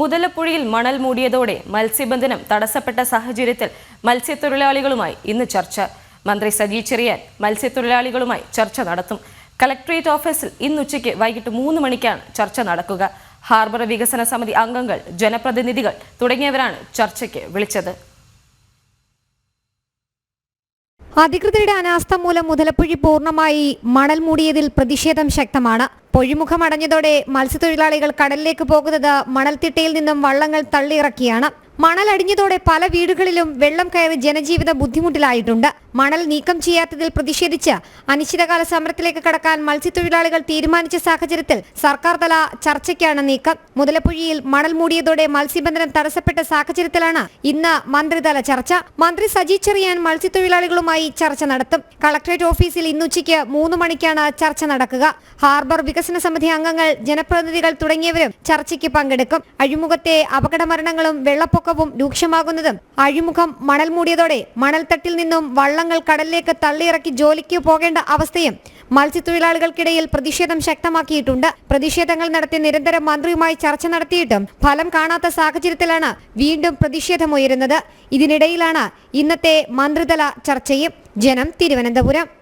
മുതലപ്പുഴയിൽ മണൽ മൂടിയതോടെ മത്സ്യബന്ധനം തടസ്സപ്പെട്ട സാഹചര്യത്തിൽ മത്സ്യത്തൊഴിലാളികളുമായി ഇന്ന് ചർച്ച. മന്ത്രി സജി ചെറിയാൻ മത്സ്യത്തൊഴിലാളികളുമായി ചർച്ച നടത്തും. കലക്ട്രേറ്റ് ഓഫീസിൽ ഇന്ന് ഉച്ചയ്ക്ക് വൈകിട്ട് മൂന്ന് മണിക്കാണ് ചർച്ച നടക്കുക. ഹാർബർ വികസന സമിതി അംഗങ്ങൾ ജനപ്രതിനിധികൾ തുടങ്ങിയവരാണ് ചർച്ചയ്ക്ക് വിളിച്ചത്. അധികൃതരുടെ അനാസ്ഥ മൂലം മുതലപ്പുഴി പൂർണമായി മണൽ മൂടിയതിൽ പ്രതിഷേധം ശക്തമാണ്. പൊഴിമുഖം അടഞ്ഞതോടെ മത്സ്യത്തൊഴിലാളികൾ കടലിലേക്ക് പോകുന്നത് മണൽത്തിട്ടയിൽ നിന്നും വള്ളങ്ങൾ തള്ളിയിറക്കിയാണ്. മണൽ അടിഞ്ഞതോടെ പല വീടുകളിലും വെള്ളം കയറി ജനജീവിതം ബുദ്ധിമുട്ടിലായിട്ടുണ്ട്. മണൽ നീക്കം ചെയ്യാത്തതിൽ പ്രതിഷേധിച്ച് അനിശ്ചിതകാല സമരത്തിലേക്ക് കടക്കാൻ മത്സ്യത്തൊഴിലാളികൾ തീരുമാനിച്ച സാഹചര്യത്തിൽ സർക്കാർ തല ചർച്ചയ്ക്കാണ് നീക്കം. മുതലപ്പുഴയിൽ മണൽ മൂടിയതോടെ മത്സ്യബന്ധനം തടസ്സപ്പെട്ട സാഹചര്യത്തിലാണ് ഇന്ന് മന്ത്രിതല ചർച്ച. മന്ത്രി സജി ചെറിയാൻ മത്സ്യത്തൊഴിലാളികളുമായി ചർച്ച നടത്തും. കളക്ടറേറ്റ് ഓഫീസിൽ ഇന്നുച്ചയ്ക്ക് മൂന്ന് മണിക്കാണ് ചർച്ച നടക്കുക. ഹാർബർ വികസന സമിതി അംഗങ്ങൾ ജനപ്രതിനിധികൾ തുടങ്ങിയവരും ചർച്ചയ്ക്ക് പങ്കെടുക്കും. അഴിമുഖത്തെ അപകട മരണങ്ങളും വെള്ളപ്പൊക്കവും രൂക്ഷമാകുന്നതും അഴിമുഖം മണൽ മൂടിയതോടെ മണൽത്തട്ടിൽ നിന്നും വള്ളങ്ങൾ കടലിലേക്ക് തള്ളിയിറക്കി ജോലിക്ക് പോകേണ്ട അവസ്ഥയും മത്സ്യത്തൊഴിലാളികൾക്കിടയിൽ പ്രതിഷേധം ശക്തമാക്കിയിട്ടുണ്ട്. പ്രതിഷേധങ്ങൾ നടത്തി നിരന്തരം മന്ത്രിയുമായി ചർച്ച നടത്തിയിട്ടും ഫലം കാണാത്ത സാഹചര്യത്തിലാണ് വീണ്ടും പ്രതിഷേധമുയരുന്നത്. ഇതിനിടയിലാണ് ഇന്നത്തെ മന്ത്രിതല ചർച്ചയും. ജനം തിരുവനന്തപുരം.